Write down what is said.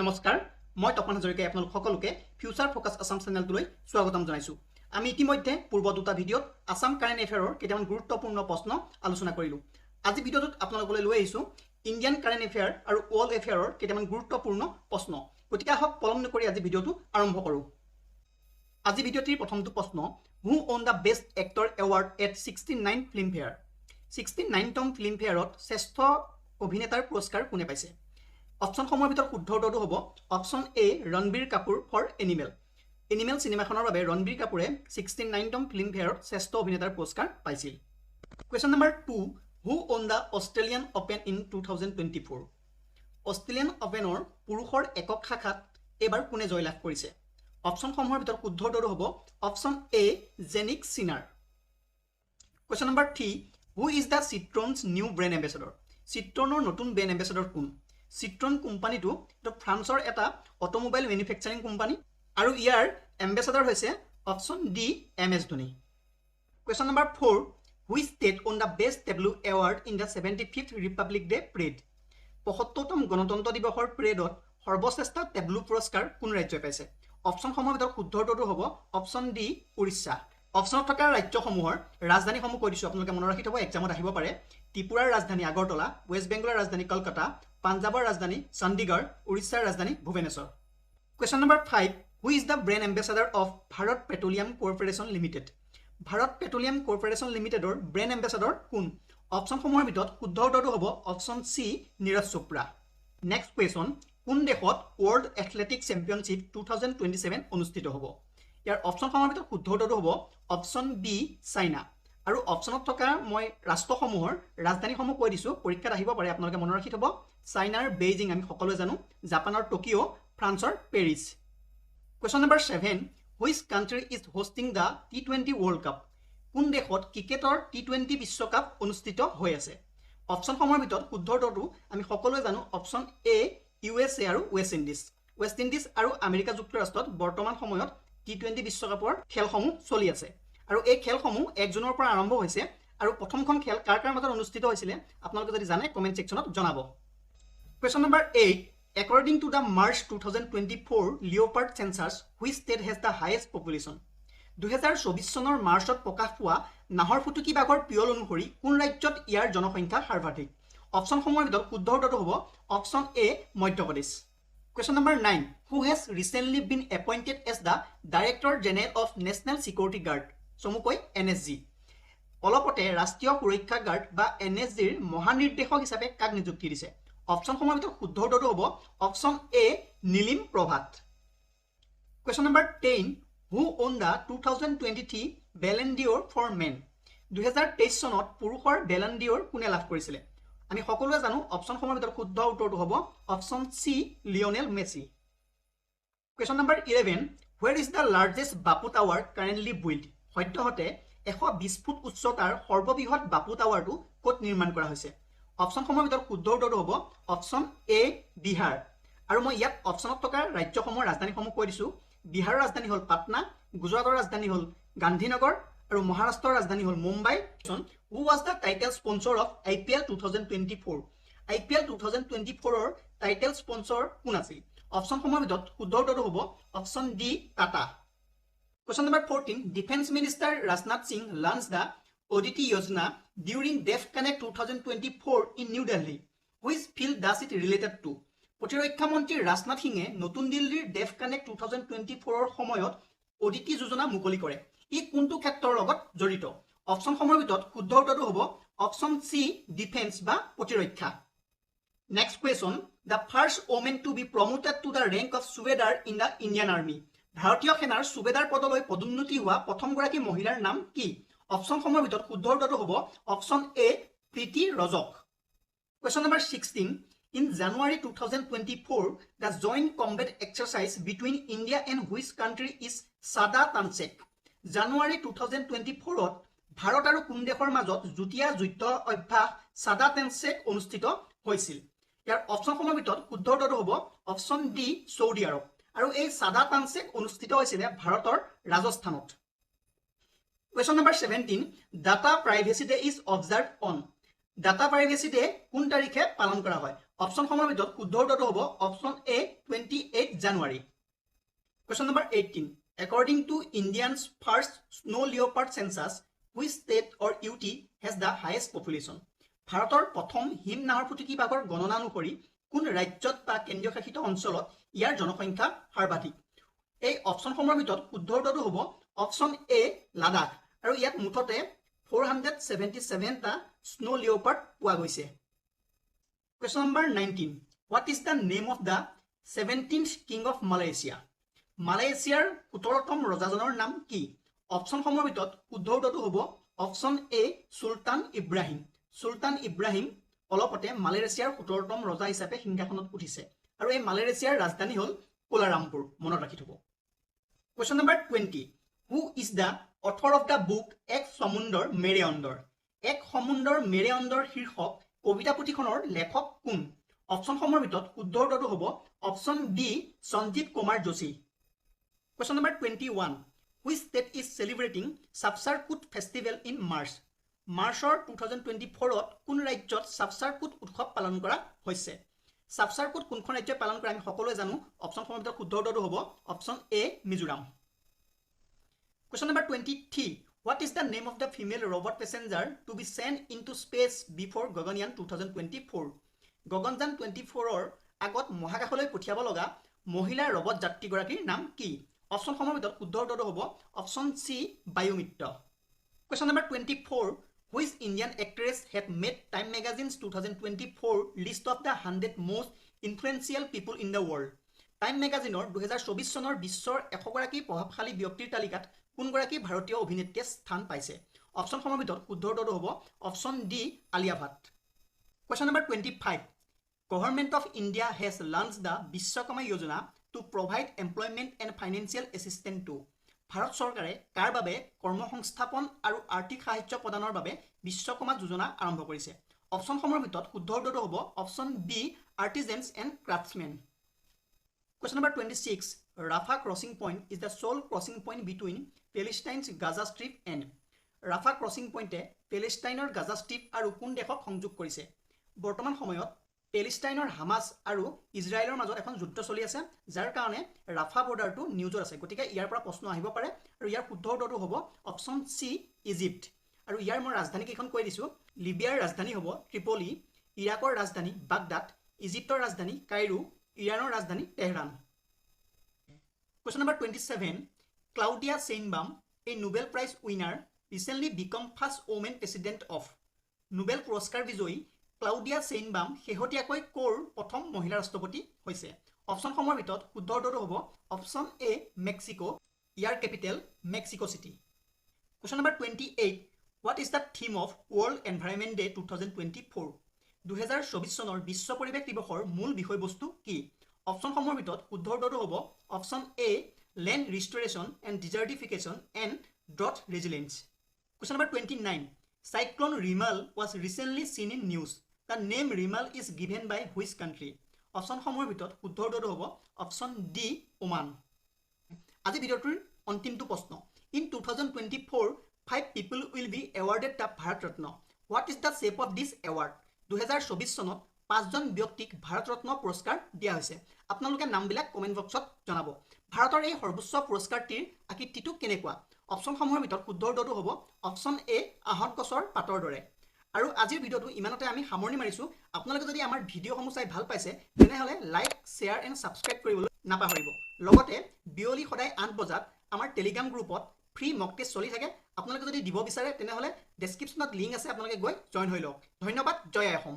নমস্কাৰ মই তপন হাজৰিকাই আপোনালোক সকলোকে ফিউচাৰ ফ'কাছ আছাম চেনেলটোলৈ স্বাগতম জনাইছোঁ। আমি ইতিমধ্যে পূৰ্ব দুটা ভিডিঅ'ত আছাম কাৰেণ্ট এফেয়াৰৰ কেইটামান গুৰুত্বপূৰ্ণ প্ৰশ্ন আলোচনা কৰিলোঁ। আজি ভিডিঅ'টোত আপোনালোকলৈ লৈ আহিছোঁ ইণ্ডিয়ান কাৰেণ্ট এফেয়াৰ আৰু ৱৰ্ল্ড এফেয়াৰৰ কেইটামান গুৰুত্বপূৰ্ণ প্ৰশ্ন। গতিকে আহক পলম নকৰি আজি ভিডিঅ'টো আৰম্ভ কৰোঁ। আজি ভিডিঅ'টিৰ প্ৰথমটো প্ৰশ্ন who won the best actor award at sixty nine Filmfare sixty নাইনতম ফিল্মফেয়াৰত শ্ৰেষ্ঠ অভিনেতাৰ পুৰস্কাৰ কোনে পাইছে? অপশ্যনসমূহৰ ভিতৰত শুদ্ধ উত্তৰটো হ'ব। Option A Ranbir Kapoor for Animal Animal চিনেমাখনৰ বাবে ৰণবীৰ কাপুৰে ছিক্সটি নাইনতম ফিল্মফেয়াৰত শ্ৰেষ্ঠ অভিনেতাৰ পুৰস্কাৰ পাইছিল। Question number two who won the Australian Open in two thousand twenty four Australian অ'পেনৰ পুৰুষৰ একক শাখাত এইবাৰ কোনে জয়লাভ কৰিছে? অপশ্যনসমূহৰ ভিতৰত শুদ্ধ উত্তৰটো হ'ব। Option A Jannik Sinner question number three who is the Citroen's new brand ambassador চিট্ৰনৰ নতুন ব্ৰেণ্ড এম্বেচেডৰ কোন? চিট্ৰন কোম্পানীটো এইটো ফ্ৰান্সৰ এটা অট'মোবাইল মেনুফেকচাৰিং কোম্পানী আৰু ইয়াৰ এম্বেচেডৰ হৈছে option D M S Dhoni question number four which state won the best tableau award in the seventy fifth Republic Day parade পঁসত্তৰতম গণতন্ত্ৰ দিৱসৰ প্ৰেডত সৰ্বশ্ৰেষ্ঠ টেবলু পুৰস্কাৰ কোন ৰাজ্যই পাইছে? অপশ্যনসমূহৰ ভিতৰত শুদ্ধ উত্তৰটো হ'ব অপশ্যন ডি উৰিষ্যা। অপশ্যনত থকা ৰাজ্যসমূহৰ ৰাজধানীসমূহ কৈ দিছোঁ আপোনালোকে মনত ৰাখি থ'ব এক্সামত আহিব পাৰে। ত্ৰিপুৰাৰ ৰাজধানী আগৰতলা ৱেষ্ট বেংগলৰ ৰাজধানী কলকাতা পাঞ্জাৱৰ ৰাজধানী চণ্ডীগড় উৰিষ্যাৰ ৰাজধানী Bhubaneswar. Question number five who is the brand ambassador of Bharat Petroleum Corporation Limited Bharat Petroleum Corporation লিমিটেডৰ ব্ৰেণ্ড এম্বেচাডৰ কোন? অপশ্যনসমূহৰ ভিতৰত শুদ্ধ উত্তৰটো হ'ব option C Neeraj Chopra next question কোন দেশত World Athletic Championship two thousand twenty seven অনুষ্ঠিত হ'ব? ইয়াৰ অপশ্যনসমূহৰ ভিতৰত শুদ্ধ উত্তৰটো হ'ব অপশ্যন বি চাইনা আৰু অপশ্যনত থকা মই ৰাষ্ট্ৰসমূহৰ ৰাজধানীসমূহ কৈ দিছোঁ পৰীক্ষাত আহিব পাৰে আপোনালোকে মনত ৰাখি থ'ব। চাইনাৰ বেইজিং আমি সকলোৱে জানো জাপানৰ টকিঅ' ফ্ৰান্সৰ Paris question number seven which country is hosting the T twenty World Cup কোন দেশত ক্ৰিকেটৰ টি টুৱেণ্টি বিশ্বকাপ অনুষ্ঠিত হৈ আছে? অপশ্যনসমূহৰ ভিতৰত শুদ্ধ উত্তৰটো আমি সকলোৱে জানো option A U S A আৰু ৱেষ্ট ইণ্ডিজ ৱেষ্ট ইণ্ডিজ আৰু আমেৰিকা যুক্তৰাষ্ট্ৰত বৰ্তমান সময়ত টি টুৱেণ্টি বিশ্বকাপৰ খেলসমূহ চলি আছে। আৰু এই খেলসমূহ এক জুনৰ পৰা আৰম্ভ হৈছে আৰু প্ৰথমখন খেল কাৰ কাৰ মাজত অনুষ্ঠিত হৈছিলে আপোনালোকে যদি জানে কমেণ্ট ছেকশ্যনত জনাব। Question number eight according to the March two thousand twenty four leopard census which state has the highest population দুহেজাৰ চৌবিছ চনৰ মাৰ্চত প্ৰকাশ পোৱা নাহৰ ফুটুকী বাঘৰ পিয়ল অনুসৰি কোন ৰাজ্যত ইয়াৰ জনসংখ্যা সৰ্বাধিক? অপশ্যনসমূহৰ ভিতৰত শুদ্ধ উত্তৰটো হ'ব option A Madhya Pradesh. Recently been appointed as the director general of National Security Guard চমুকৈ এন এছ জি অলপতে ৰাষ্ট্ৰীয় সুৰক্ষা গাৰ্ড বা এন এছ জিৰ মহানিৰ্দেশক হিচাপে কাক নিযুক্তি দিছে? অপশ্যনসমূহৰ ভিতৰত শুদ্ধ উত্তৰটো হ'ব option A Nilim Prabhat question number ten who won the two thousand twenty three Ballon d'Or for men দুহেজাৰ তেইছ চনত পুৰুষৰ বেলেণ্ডিঅ'ৰ কোনে লাভ কৰিছিলে? আমি সকলোৱে জানো অপশ্যনসমূহৰ ভিতৰত শুদ্ধ উত্তৰটো হ'ব option C Lionel Messi question number eleven where is the largest Bapu tower currently build সদ্যহতে এশ বিছ ফুট উচ্চতাৰ সৰ্ববৃহৎ বাপু টাৱাৰটো ক'ত নিৰ্মাণ কৰা হৈছে? অপশ্যনসমূহৰ ভিতৰত শুদ্ধ উত্তৰটো হ'ব অপশ্যন এ বিহাৰ। আৰু মই ইয়াত অপশ্যনত থকা ৰাজ্যসমূহৰ ৰাজধানীসমূহ কৈ দিছোঁ। বিহাৰৰ ৰাজধানী হ'ল পাটনা গুজৰাটৰ ৰাজধানী হ'ল গান্ধীনগৰ আৰু মহাৰাষ্ট্ৰৰ ৰাজধানী হ'ল Mumbai. Who was the title sponsor of I P L two thousand twenty four I P L two thousand twenty ফ'ৰৰ title sponsor কোন আছিল? অপশ্যনসমূহৰ ভিতৰত শুদ্ধ উত্তৰটো হ'ব option D Tata question number fourteen defence minister Rajnath Singh launch the Aditi Yojana during Def Connect two thousand twenty four in New Delhi which field does it related to প্ৰতিৰক্ষা মন্ত্ৰী ৰাজনাথ সিঙে নতুন দিল্লীৰ Def Connect two thousand twenty ফ'ৰৰ সময়ত অদিতি যোজনা মুকলি কৰে। ই কোনটো ক্ষেত্ৰৰ লগত জড়িত? অপশ্যনসমূহৰ ভিতৰত শুদ্ধ উত্তৰটো হ'ব অপশ্যন চি ডিফেন্স বা প্ৰতিৰক্ষা। Next question the first women to be promoted to the rank of subedar in the Indian Army ভাৰতীয় সেনাৰ সুবেদাৰ পদলৈ পদোন্নতি হোৱা প্ৰথমগৰাকী মহিলাৰ নাম কি? অপশ্যনসমূহৰ ভিতৰত শুদ্ধ উত্তৰটো হ'ব option A Preeti Rajak question number sixteen in January two thousand twenty four the joint combat exercise between India and which country is Sada Tanseeq January two thousand twenty ফ'ৰত ভাৰত আৰু কোন দেশৰ মাজত যুটীয়া যুদ্ধ অভ্যাস চাদা টেনচেক অনুষ্ঠিত হৈছিল? ইয়াৰ অপশ্যনসমূহৰ ভিতৰত শুদ্ধ উত্তৰটো হ'ব অপশ্যন ডি চৌদি আৰৱ আৰু এই চাদা তানচেক অনুষ্ঠিত হৈছিলে ভাৰতৰ ৰাজস্থানত। Question number seventeen data privacy day is observe on data privacy day কোন তাৰিখে পালন কৰা হয়? অপশ্যনসমূহৰ ভিতৰত শুদ্ধ উত্তৰটো হ'ব option A twenty eight January question number eighteen to India's first snow' leopard census which state or U T has the highest population ভাৰতৰ প্ৰথম হিম নাহৰ ফুটুকী বাঘৰ গণনা অনুসৰি কোন ৰাজ্যত বা কেন্দ্ৰীয় শাসিত অঞ্চলত ইয়াৰ জনসংখ্যা সৰ্বাধিক? এই অপশ্যনসমূহৰ ভিতৰত শুদ্ধ উত্তৰটো হ'ব অপশ্যন এ লাডাখ। আৰু ইয়াত মুঠতে ফ'ৰ হাণ্ড্ৰেড ছেভেণ্টি ছেভেনটা স্ন' লিঅ'পাৰ্ট পোৱা গৈছে। Question number nineteen what is the name of the seventeenth king of Malaysia মালয়েছিয়াৰ সোতৰতম ৰজাজনৰ নাম কি? অপশ্যনসমূহৰ ভিতৰত শুদ্ধ উত্তৰটো হ'ব option A Sultan Ibrahim. Sultan Ibrahim অলপতে মালয়েছিয়াৰ সোতৰতম ৰজা হিচাপে সিংহাসনত উঠিছে। আৰু এই মালয়েছিয়াৰ ৰাজধানী হ'ল কোলাৰামপুৰ। মনত ৰাখি থ'ব। Question number twenty who is the author of the book Ek Samundar Mere অন্দৰ এক সমুন্দৰ মেৰে অন্দৰ শীৰ্ষক কবিতা পুথিখনৰ লেখক কোন? অপশ্যনসমূহৰ ভিতৰত শুদ্ধ উত্তৰটো হ'ব option B Sanjeev Kumar Joshi. Twenty one which state is celebrating Chapchar Kut festival in March মাৰ্চৰ টু থাউজেণ্ড টুৱেণ্টি ফ'ৰত কোন ৰাজ্যত ছাবচাৰ কুট উৎসৱ পালন কৰা হৈছে? ছাবচাৰ কুট কোনখন ৰাজ্যই পালন কৰে আমি সকলোৱে জানো। অপশ্যনসমূহৰ ভিতৰত শুদ্ধ উত্তৰটো হ'ব option A Mizoram. Question number twenty three what is the name of the female robot passenger to be send in to space before Gaganyaan two thousand twenty four Gaganyaan twenty ফ'ৰৰ আগত মহাকাশলৈ পঠিয়াব লগা মহিলা ৰবট যাত্ৰীগৰাকীৰ নাম কি? অপশ্যনসমূহৰ ভিতৰত শুদ্ধ উত্তৰটো হ'ব option C Vyommitra. Question number twenty four which Indian actress had made Time magazine's two thousand twenty four list of the hundred most influential people in the world Time মেগাজিনৰ দুহেজাৰ চৌবিছ চনৰ বিশ্বৰ এশগৰাকী প্ৰভাৱশালী ব্যক্তিৰ তালিকাত কোনগৰাকী ভাৰতীয় অভিনেত্ৰীয়ে স্থান পাইছে? অপশ্যনসমূহৰ ভিতৰত শুদ্ধ উত্তৰটো হ'ব option D Alia Bhatt. Question number twenty five government of India has launch the Vishwakarma Yojana to provide employment and financial assistant to Bharat চৰকাৰে কাৰ বাবে কৰ্মসংস্থাপন আৰু আৰ্থিক সাহায্য প্ৰদানৰ বাবে বিশ্বকৰ্মা যোজনা আৰম্ভ কৰিছে। অপশ্যনসমূহৰ ভিতৰত শুদ্ধ উত্তৰটো হ'ব option B artisans and craftsmen question number twenty six Rafah crossing point is the sole crossing point between Palestine's Gaza Strip and Rafah crossing পইণ্টে পেলেষ্টাইনৰ গাজা ষ্ট্ৰীপ আৰু কোন দেশক সংযোগ কৰিছে? বৰ্তমান সময়ত পেলেষ্টাইনৰ হামাছ আৰু ইজৰাইলৰ মাজত এখন যুদ্ধ চলি আছে যাৰ কাৰণে ৰাফা বৰ্ডাৰটো নিউজত আছে। গতিকে ইয়াৰ পৰা প্ৰশ্ন আহিব পাৰে আৰু ইয়াৰ শুদ্ধ উত্তৰটো হ'ব অপশ্যন চি ইজিপ্ট আৰু ইয়াৰ মই ৰাজধানী কেইখন কৈ দিছোঁ লিবিয়াৰ ৰাজধানী হ'ব ত্ৰিপলি ইৰাকৰ ৰাজধানী বাগদাদ ইজিপ্তৰ ৰাজধানী কাইৰো ইৰাণৰ ৰাজধানী Tehran question number twenty seven Claudia Sheinbaum a Nobel prize winner recently become first women president of Nobel পুৰস্কাৰ বিজয়ী ক্লাউডিয়া চেইনবাম শেহতীয়াকৈ ক'ৰ প্ৰথম মহিলা ৰাষ্ট্ৰপতি হৈছে? অপশ্যনসমূহৰ ভিতৰত শুদ্ধ উত্তৰটো হ'ব। Option A Mexico year capital Mexico City. Question number twenty eight what is the theme of World Environment Day two thousand twenty four? দুহেজাৰ চৌবিছ চনৰ বিশ্ব পৰিৱেশ দিৱসৰ মূল বিষয়বস্তু কি? অপশ্যনসমূহৰ ভিতৰত শুদ্ধ উত্তৰটো হ'ব। Option A land restoration and desertification and drought resilience question number twenty nine cyclone Remal was recently seen in news the name Remal is given by which country অপশ্যনসমূহৰ ভিতৰত শুদ্ধ উত্তৰটো হ'ব অপশ্যন ডি ওমান আজি ভিডিঅ'টোৰ অন্তিমটো প্ৰশ্ন। In two thousand twenty four five people will be awarded the Bharat Ratna what is the shape of this award দুহেজাৰ চৌবিছ চনত পাঁচজন ব্যক্তিক ভাৰত ৰত্ন পুৰস্কাৰ দিয়া হৈছে। আপোনালোকে নামবিলাক কমেণ্ট বক্সত জনাব। ভাৰতৰ এই সৰ্বোচ্চ পুৰস্কাৰটিৰ আকৃতিটো কেনেকুৱা? অপশ্যনসমূহৰ ভিতৰত শুদ্ধ উত্তৰটো হ'ব অপশ্যন এ আহঁত গছৰ পাতৰ দৰে। আৰু আজিৰ ভিডিঅ'টো ইমানতে আমি সামৰণি মাৰিছোঁ। আপোনালোকে যদি আমাৰ ভিডিঅ'সমূহ চাই ভাল পাইছে তেনেহ'লে লাইক শ্বেয়াৰ এণ্ড ছাবস্ক্ৰাইব কৰিবলৈ নাপাহৰিব। লগতে বিয়লি সদায় আঠ বজাত আমাৰ টেলিগ্ৰাম গ্ৰুপত ফ্ৰী মক টেষ্ট চলি থাকে। আপোনালোকে যদি দিব বিচাৰে তেনেহ'লে ডেছক্ৰিপশ্যনত লিংক আছে আপোনালোকে গৈ জইন হৈ লওক। ধন্যবাদ জয় অসম।